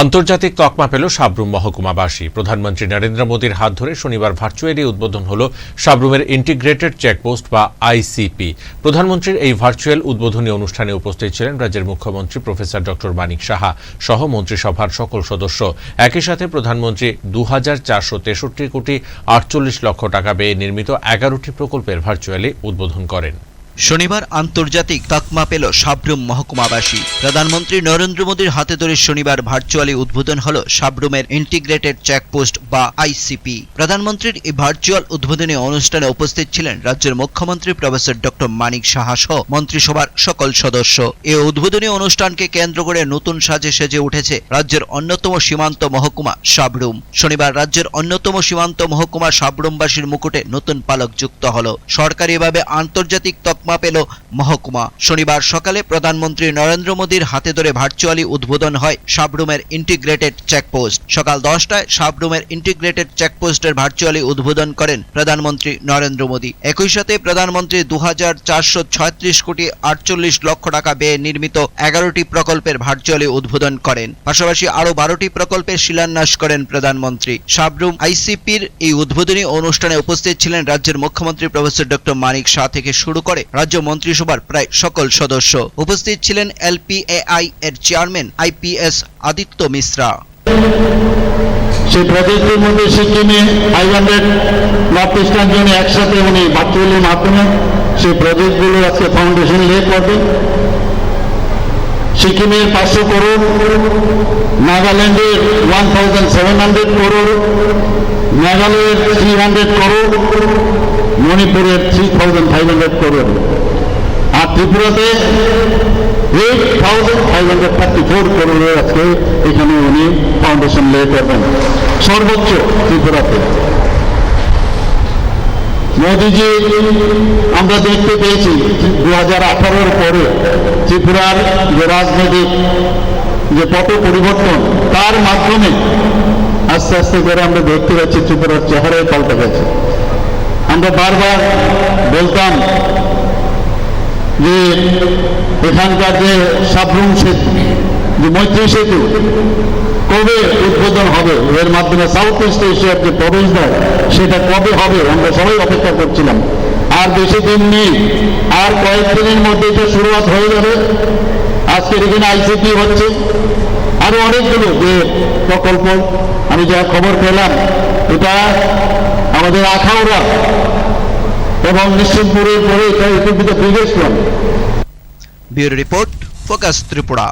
আন্তর্জাতিক তকমা পেল সাবরুম মহকুমাবাসী। প্রধানমন্ত্রী নরেন্দ্র মোদীর হাত ধরে শনিবার ভার্চুয়ালি উদ্বোধন হল সাবরুমের ইন্টিগ্রেটেড চেকপোস্ট বা আইসিপি প্রধানমন্ত্রীর এই ভার্চুয়াল উদ্বোধনী অনুষ্ঠানে উপস্থিত ছিলেন রাজ্যের মুখ্যমন্ত্রী প্রফেসর ডক্টর মানিক সাহা সহ মন্ত্রিসভার সকল সদস্য। একই সাথে প্রধানমন্ত্রী দু হাজার চারশো তেষট্টি কোটি আটচল্লিশ লক্ষ টাকা ব্যয়ে নির্মিত এগারোটি প্রকল্পের ভার্চুয়ালি উদ্বোধন করেন। শনিবার আন্তর্জাতিক তকমা পেল সাবরুম মহকুমাবাসী। প্রধানমন্ত্রী নরেন্দ্র মোদীর হাতে ধরে শনিবার ভার্চুয়ালি উদ্বোধন হল সাবরুমের ইন্টিগ্রেটেড চেকপোস্ট বা আইসিপি প্রধানমন্ত্রীর এই ভার্চুয়াল উদ্বোধনী অনুষ্ঠানে উপস্থিত ছিলেন রাজ্যের মুখ্যমন্ত্রী প্রফেসর ডক্টর মানিক সাহা সহ মন্ত্রিসভার সকল সদস্য। এই উদ্বোধনী অনুষ্ঠানকে কেন্দ্র করে নতুন সাজে সেজে উঠেছে রাজ্যের অন্যতম সীমান্ত মহকুমা সাবরুম। শনিবার রাজ্যের অন্যতম সীমান্ত মহকুমা সাবরুমবাসীর মুকুটে নতুন পালক যুক্ত হল। সরকারিভাবে আন্তর্জাতিক তকমা পেল মহকুমা। শনিবার সকালে প্রধানমন্ত্রী নরেন্দ্র মোদীর হাতে ধরে ভার্চুয়ালি উদ্বোধন হয় সাবরুমের ইন্টিগ্রেটেড চেকপোস্ট। সকাল দশটায় সাবরুমের ইন্টিগ্রেটেড চেকপোস্টের ভার্চুয়ালি উদ্বোধন করেন প্রধানমন্ত্রী নরেন্দ্র মোদী। একই সাথে প্রধানমন্ত্রী দু কোটি আটচল্লিশ লক্ষ টাকা ব্যয়ে নির্মিত এগারোটি প্রকল্পের ভার্চুয়ালি উদ্বোধন করেন। পাশাপাশি আরও বারোটি প্রকল্পের শিলান্যাস করেন প্রধানমন্ত্রী। সাবরুম আইসিপির এই উদ্বোধনী অনুষ্ঠানে উপস্থিত ছিলেন রাজ্যের মুখ্যমন্ত্রী প্রফেসর ডক্টর মানিক শাহ থেকে শুরু করে রাজ্য মন্ত্রিসভার প্রায় সকল সদস্য। উপস্থিত ছিলেন এলপিএআই এর চেয়ারম্যান আইপিএস আদিত্য মিশ্রা। সেই প্রজেক্টের মধ্যে সিকিমে ফাইভ হান্ড্রেড নর্থ ইস্টার্ন জোনে একসাথে উনি ভার্চুয়ালির মাধ্যমে সেই প্রজেক্টগুলো আজকে ফাউন্ডেশন লে করবে সিকিমের পাঁচশো করোড়, নাগাল্যান্ডের one thousand seven hundred crore, মেঘালয়ের থ্রি হান্ড্রেড করোড় মণিপুরের three thousand five hundred crore আর ত্রিপুরাতে eight thousand five hundred thirty four করোড়ের আজকে এখানে উনি ফাউন্ডেশন লে করবেন। সর্বোচ্চ ত্রিপুরাতে। মোদিজি, আমরা দেখতে পেয়েছি দু হাজার আঠারোর পরে ত্রিপুরার যে রাজনৈতিক যে পট পরিবর্তন, তার মাধ্যমে আস্তে আস্তে করে আমরা দেখতে পাচ্ছি ত্রিপুরার চেহারাই পাল্টে গেছে। আমরা বারবার বলতাম যে এখানকার যে সাবরুম সেতু, যে মৈত্রী সেতু, কবে উদ্বোধন হবে? এর মাধ্যমে সাউথ ইস্ট এশিয়ার যে প্রবেশদ্বার, সেটা কবে হবে? আমরা সবাই অপেক্ষা করছিলাম। আর বেশি দিন নেই। আর কয়েকদিনের মধ্যে এটা শুরুয়াত হয়ে যাবে। আজকের এখানে আইসিপি হচ্ছে। আরও অনেকগুলো যে প্রকল্প, আমি যা খবর পেলাম, এটা আমাদের আখাউড়া এবং নিশ্চিন্তপুরের পরে এটা it will be the biggest one bureau report focus Tripura.